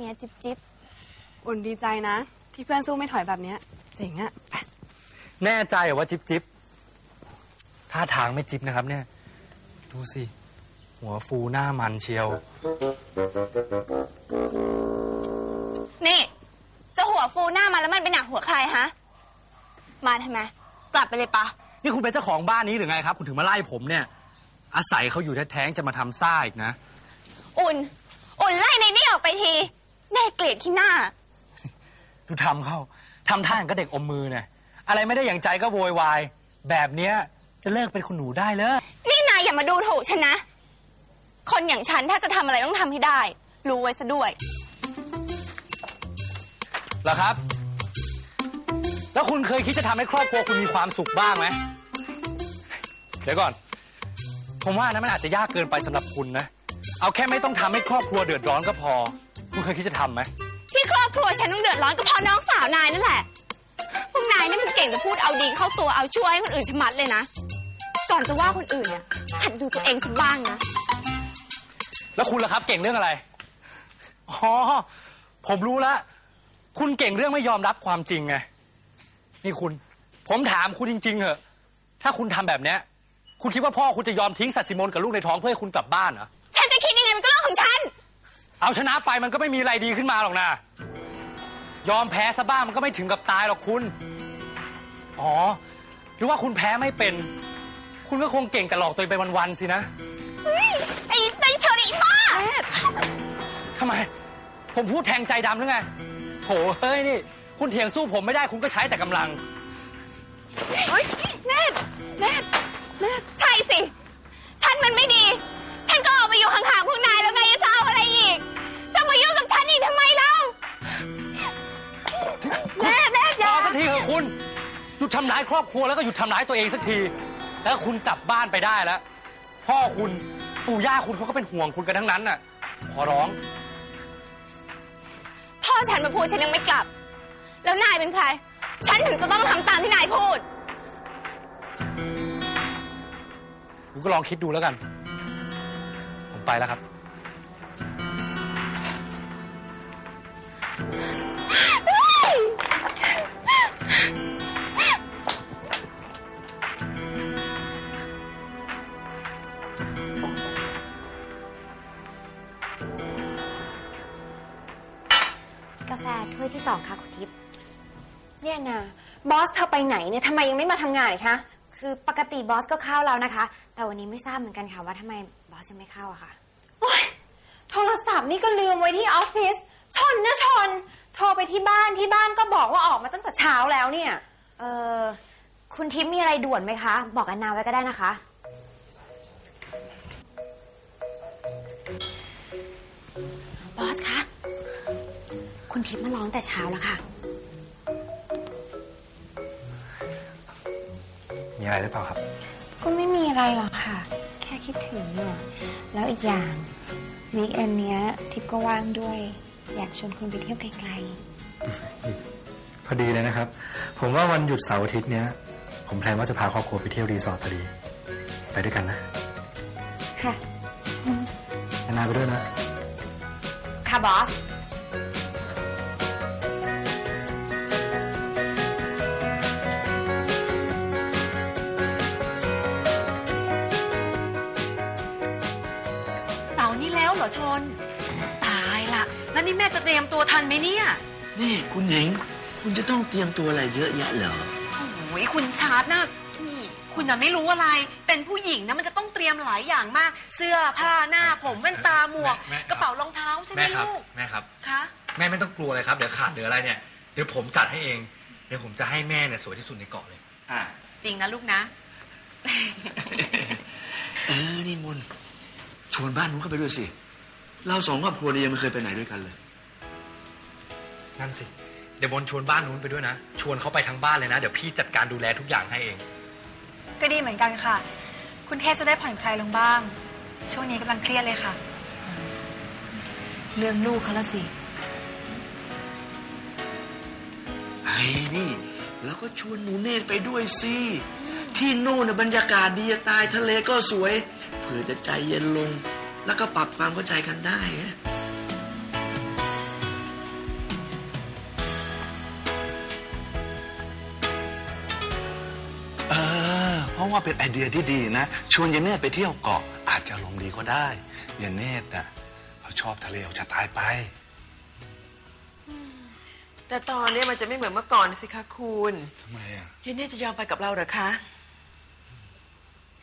เนี้ยจิบจิบอุ่นดีใจนะ ที่เพื่อนสู้ไม่ถอยแบบเนี้ยเจ๋งอะไปแน่ใจเหรอว่าจิ๊บจิ๊บท่าทางไม่จิ๊บนะครับเนี่ย ดูสิ หัวฟูหน้ามันเชียว นี่จะหัวฟูหน้ามาแล้วมันเป็นหนักหัวใครฮะ มาทำไมกลับไปเลยปะนี่คุณเป็นเจ้าของบ้านนี้หรือไงครับ คุณถึงมาไล่ผมเนี่ย อาศัยเขาอยู่แท้ๆจะมาทำซ่าอีกนะ อุ่น อุ่นไล่ในนี่ออกไปที แน่เกลียดขี้หน้า ดูทำเขาทำท่าอย่างก็เด็กอมมือเนี่ยอะไรไม่ได้อย่างใจก็โวยวาย แบบเนี้ยจะเลิกเป็นคุณหนูได้เลย นี่นายอย่ามาดูถูกฉันนะ คนอย่างฉันถ้าจะทำอะไรต้องทำให้ได้ รู้ไว้ซะด้วย เหรอครับ แล้วคุณเคยคิดจะทำให้ครอบครัวคุณมีความสุขบ้างไหม เดี๋ยวก่อน ผมว่านะมันอาจจะยากเกินไปสำหรับคุณนะ เอาแค่ไม่ต้องทำให้ครอบครัวเดือดร้อนก็พอ คุณเคยคิดจะทำไหม ที่ครอบครัวฉันต้องเดือดร้อนก็เพราะน้องสาวนายนั่นแหละ พวกนายนี่มันเก่งจะพูดเอาดีเข้าตัวเอาช่วยให้คนอื่นชะมัดเลยนะ ก่อนจะว่าคนอื่นเนี่ยหัดดูตัวเองสักบ้างนะ แล้วคุณล่ะครับ เก่งเรื่องอะไร อ๋อ ผมรู้แล้ว คุณเก่งเรื่องไม่ยอมรับความจริงไง นี่คุณ ผมถามคุณจริง ๆเหอะ ถ้าคุณทำแบบเนี้ย คุณคิดว่าพ่อคุณจะยอมทิ้งสัตย์สิมนกับลูกในท้องเพื่อให้คุณกลับบ้านเหรอ ฉันจะคิดยังไงมันก็เรื่องของฉัน เอาชนะไปมันก็ไม่มีอะไรดีขึ้นมาหรอกนะ ยอมแพ้ซะบ้างมันก็ไม่ถึงกับตายหรอกคุณ อ๋อ หรือว่าคุณแพ้ไม่เป็น คุณก็คงเก่งแต่หลอกตัวเองไปวันๆสินะไอ้เซนเชอรี่บ้าทำไม ผมพูดแทงใจดำหรือไงโถเฮ้ยนี่ คุณเถียงสู้ผมไม่ได้คุณก็ใช้แต่กำลังเฮ้ยเนตเนตเนตใช่สิ ฉันมันไม่ดี ฉันก็ออกไปอยู่ห่างๆพวกนายแล้วไงยังจะเอาอะไรอีก อีกทำไมเล่าแน่แน่พอสักทีเถอะคุณ หยุดทำร้ายครอบครัวแล้วก็หยุดทำร้ายตัวเองสักที แล้วคุณกลับบ้านไปได้แล้ว พ่อคุณปู่ย่าคุณเขาก็เป็นห่วงคุณกันทั้งนั้นน่ะ ขอร้อง พ่อฉันมาพูดฉันยังไม่กลับ แล้วนายเป็นใคร ฉันถึงจะต้องทำตามที่นายพูด คุณก็ลองคิดดูแล้วกัน ผมไปแล้วครับ สองค่ะคุณทิพย์เนี่ยนะบอสเธอไปไหนเนี่ยทำไมยังไม่มาทำงานอีกคะคือปกติบอสก็เข้าแล้วนะคะ แต่วันนี้ไม่ทราบเหมือนกันค่ะว่าทำไมบอสยังไม่เข้าอะค่ะโอ๊ยโทรศัพท์นี่ก็ลืมไว้ที่ออฟฟิศชนนะชน โทรไปที่บ้านที่บ้านก็บอกว่าออกมาตั้งแต่เช้าแล้วเนี่ย เออคุณทิพย์มีอะไรด่วนไหมคะ บอกอนนาไว้ก็ได้นะคะ คุณทิพย์มาร้องแต่เช้าแล้วค่ะ มีอะไรหรือเปล่าครับ ก็ไม่มีอะไรหรอกค่ะ แค่คิดถึงเนี่ยแล้วอีกอย่างวีคเอนเนี้ยทิพย์ก็ว่างด้วย อยากชวนคุณไปเที่ยวไกลพอดีเลยนะครับ ผมว่าวันหยุดเสาร์อาทิตย์เนี้ย ผมแพลนว่าจะพาครอบครัวไปเที่ยวรีสอร์ทพอดี ไปด้วยกันนะๆค่ะแอนนาไปด้วยนะ ค่ะบอสเส แล้วนี่แม่จะเตรียมตัวทันไหมเนี่ย นี่คุณหญิง คุณจะต้องเตรียมตัวอะไรเยอะแยะเหรอโอ้ยคุณชาร์ตนะนี่คุณน่ะไม่รู้อะไร เป็นผู้หญิงนะมันจะต้องเตรียมหลายอย่างมาก เสื้อผ้าหน้าผมแว่นตาหมวก แม่แม่กระเป๋ารองเท้าใช่ไหมแม่ครับลูกแม่ครับ คะแม่ไม่ต้องกลัวเลยครับ เดี๋ยวขาดเดี๋ยวอะไรเนี่ย เดี๋ยวผมจัดให้เอง เดี๋ยวผมจะให้แม่เนี่ยสวยที่สุดในเกาะเลย อ่าจริงนะลูกนะ เออ นี่มนชวนบ้านนู้นเข้าไปด้วยสิ เราสองครอบครัวนี้ยังไม่เคยไปไหนด้วยกันเลย นั่นสิ เดี๋ยวบนชวนบ้านนู้นไปด้วยนะ ชวนเขาไปทั้งบ้านเลยนะ เดี๋ยวพี่จัดการดูแลทุกอย่างให้เอง ก็ดีเหมือนกันค่ะ คุณเทพจะได้ผ่อนคลายลงบ้าง ช่วงนี้กำลังเครียดเลยค่ะ เรื่องลูกเขาละสิ ไอ้นี่ แล้วก็ชวนหนูเนตรไปด้วยสิ ที่นู่นนะบรรยากาศดีจะตายทะเลก็สวย เผื่อจะใจเย็นลง แล้วก็ปรับความเข้าใจกันได้ไงเออเพราะว่าเป็นไอเดียที่ดีนะ ชวนยายเนตรไปเที่ยวเกาะ อาจจะลงดีก็ได้ยายเนตรน่ะเขาชอบทะเลเอาจะตายไป แต่ตอนเนี้ยมันจะไม่เหมือนเมื่อก่อนสิคะคุณทำไมอะ เยนนี่จะยอมไปกับเราเหรอคะ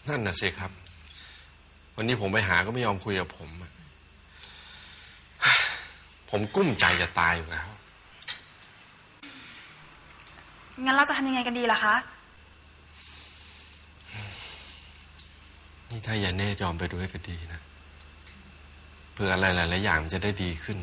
นั่นน่ะสิครับ วันนี้ผมไปหาก็ไม่ยอมคุยกับผมอะผมกุ้มใจจะตายอยู่แล้ว งั้นเราจะทำยังไงกันดีล่ะคะ นี่ถ้ายายเน่ยอมไปด้วยก็ดีนะ เพื่ออะไรหลายๆอย่างมันจะได้ดีขึ้น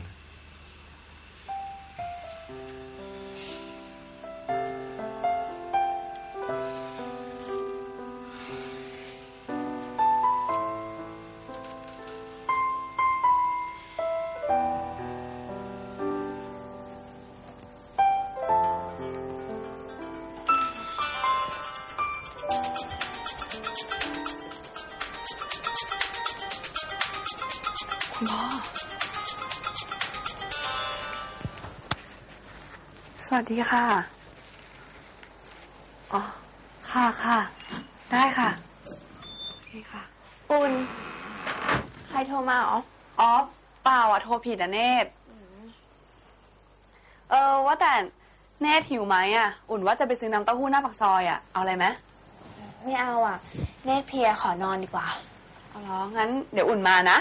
สวัสดีค่ะ อ๋อ ค่ะค่ะ ได้ค่ะโอเคค่ะอุ่นใครโทรมาเหรออ๋อเปล่าอะ โทรผิดอะเนตรเออ ว่าแต่เนตรหิวไหมอะ อุ่นว่าจะไปซื้อน้ำเต้าหู้หน้าปากซอยอะ เอาอะไรไหมไม่เอาอะ เนตรเพลียขอนอนดีกว่า เอาเหรองั้น เดี๋ยวอุ่นมานะ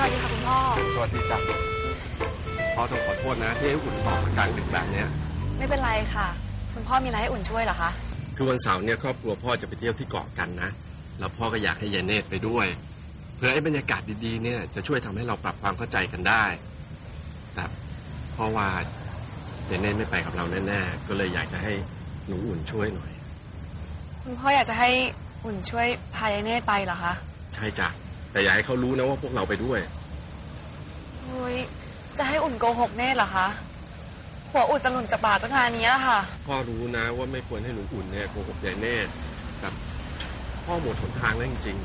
สวัสดีค่ะคุณพ่อ สวัสดีจ้ะพ่อต้องขอโทษนะที่ให้อุ่นบอกมากลางดึกแบบเนี้ย ไม่เป็นไรค่ะ คุณพ่อมีอะไรให้อุ่นช่วยเหรอคะ คือวันเสาร์เนี่ยครอบครัวพ่อจะไปเที่ยวที่เกาะกันนะ แล้วพ่อก็อยากให้ยายเนตรไปด้วย เพื่อไอ้บรรยากาศดีๆเนี่ยจะช่วยทำให้เราปรับความเข้าใจกันได้ แต่พ่อว่ายายเนตรไม่ไปกับเราแน่ๆ ก็เลยอยากจะให้หนูอุ่นช่วยหน่อย คุณพ่ออยากจะให้อุ่นช่วยพายายเนตรไปเหรอคะ ใช่จ้ะ แต่อย่าให้เขารู้นะว่าพวกเราไปด้วยเฮ้ยจะให้อุ่นโกหกเนตรเหรอคะหัวอุ่นจะหลุนจากปากก็งานนี้แหละค่ะ พ่อรู้นะว่าไม่ควรให้หนูอุ่นเนี่ยโกหกยายเนตรแต่พ่อหมดหนทางแล้วจริง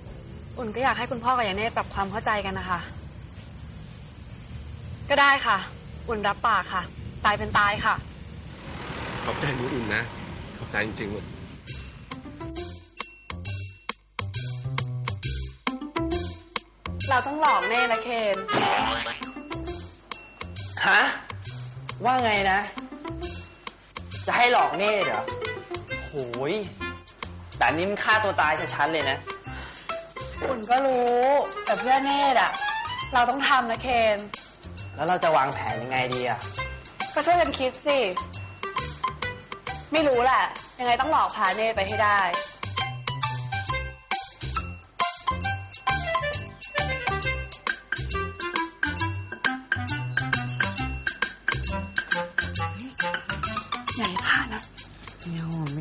ๆ อุ่นก็อยากให้คุณพ่อกับยายเนตรปรับความเข้าใจกันนะคะ ก็ได้ค่ะ อุ่นรับปากค่ะ ตายเป็นตายค่ะ ขอบใจหนูอุ่นนะ ขอบใจจริงๆลูก เราต้องหลอกเนตรนะเคน ฮะ ว่าไงนะ จะให้หลอกเน่เหรอโหยแต่นี้มันฆ่าตัวตายชัดๆเลยนะอุ่นก็รู้ แต่เพื่อเนตรอะเราต้องทำนะเคน แล้วเราจะวางแผนยังไงดีอะก็ช่วยกันคิดสิ ไม่รู้แหละ ยังไงต้องหลอกพาเนตรไปให้ได้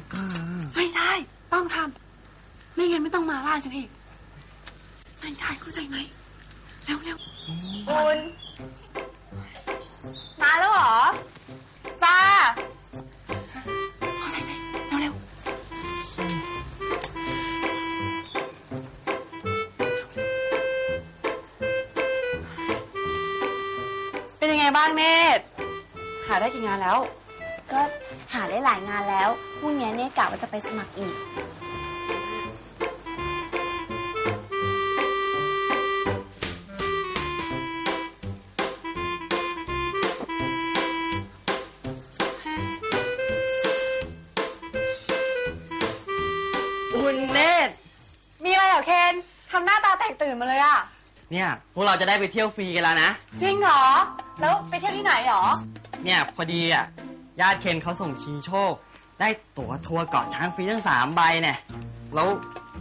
ไม่เอาไม่กล้าไม่ได้ ต้องทำไม่งั้นไม่ต้องมาล่าฉันอีกไม่ได้เข้าใจไหมเร็วเร็วคุณมาแล้วเหรอจ้าเข้าใจไหมเร็วเร็วเป็นยังไงบ้างเนตรหาได้กี่งานแล้ว ก็หาได้หลายงานแล้วพรุ่งนี้เนตรกะว่าจะไปสมัครอีกอุ่นเนตรมีอะไรเหรอเคนทำหน้าตาแตกตื่นมาเลยอะเนี่ย พวกเราจะได้ไปเที่ยวฟรีกันแล้วนะ จริงเหรอ แล้วไปเที่ยวที่ไหนเหรอ เนี่ย พอดีอะ ญาติเคนเขาส่งชิงโชค ได้ตั๋วทัวร์เกาะช้างฟรีทั้งสามใบเนี่ย แล้ว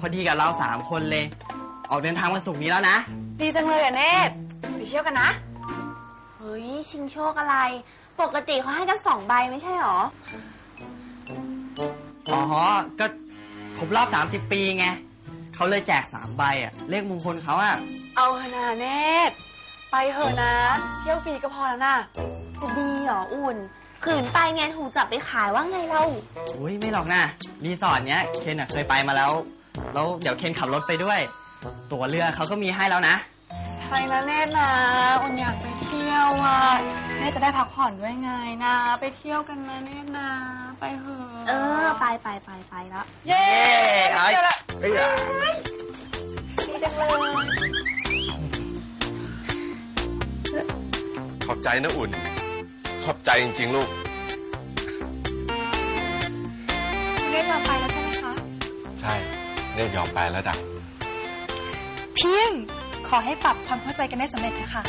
พอดีกับเราสามคนเลย ออกเดินทางวันศุกร์นี้แล้วนะ ดีจังเลยอะเนตรไปเที่ยวกันนะ เฮ้ย ชิงโชคอะไร ปกติเขาให้กันสองใบไม่ใช่หรอ อ๋อ ก็ครบรอบ 30 ปีไง เขาเลยแจกสามใบอะเลขมงคลเขาอะเอาเถอะนาเนตรไปเถอะนะ เที่ยวฟรีก็พอแล้วนะ จะดีเหรออุ่น ขืนไปไงถูกจับไปขายว่าไงเรา อุ้ยไม่หรอกนะรีสอร์ทเนี้ยเคนอะเคยไปมาแล้ว แล้วเดี๋ยวเคนขับรถไปด้วย ตั๋วเรือเขาก็มีให้แล้วนะ ไปนะเนตรนะอุ่นอยากไปเที่ยวอะเนตรจะได้พักผ่อนด้วยไงนะ ไปเที่ยวกันนะเนตรนะ ไปเถอะเออ ไปไปไปไปแล้วเย้เอ้ยไปเที่ยวละเอ้ยดีจังเลยขอบใจนะอุ่น ขอบใจจริง ๆ ลูกคุณเนตรยอมไปแล้วใช่ไหมคะ ใช่เนตรยอมไปแล้วจ้ะ เพียงขอให้ปรับความเข้าใจกันได้สำเร็จเถอะค่ะ